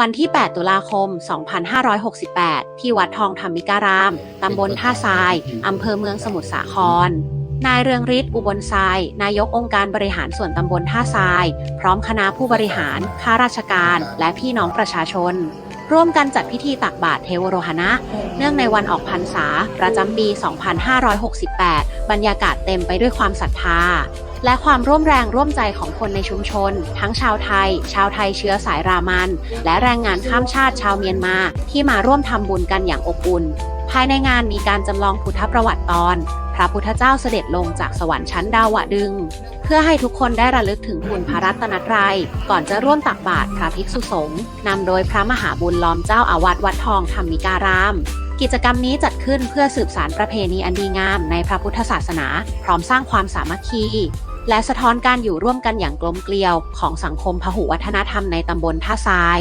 วันที่ 8 ตุลาคม 2568 ที่วัดทองธรรมิการาม ตำบลท่าทราย อำเภอเมืองสมุทรสาคร นายเรืองฤทธิ์อุบลทราย นายกองค์การบริหารส่วนตำบลท่าทราย พร้อมคณะผู้บริหาร ข้าราชการ และพี่น้องประชาชน ร่วมกันจัดพิธีตักบาตรเทวโรหณะ เนื่องในวันออกพรรษา ประจำปี 2568 บรรยากาศเต็มไปด้วยความศรัทธา และความร่วมแรงร่วมใจของคนในชุมชน ทั้งชาวไทย ชาวไทยเชื้อสายรามัน และแรงงานข้ามชาติชาวเมียนมา ที่มาร่วมทำบุญกันอย่างอบอุ่น ภายในงานมีการจำลองพุทธประวัติตอน พระพุทธเจ้าเสด็จลงจากสวรรค์ชั้นดาวดึง เพื่อให้ทุกคนได้ระลึกถึงคุณพระรัตนตรัย ก่อนจะร่วมตักบาตรพระภิกษุสงฆ์นำโดยพระมหาบุญล้อมเจ้าอาวาสวัดทองธรรมิการาม กิจกรรมนี้จัดขึ้นเพื่อสืบสารประเพณีอันดีงามในพระพุทธศาสนา พร้อมสร้างความสามัคคี และสะท้อนการอยู่ร่วมกันอย่างกลมเกลียวของสังคมพหุวัฒนธรรมในตำบลท่าทราย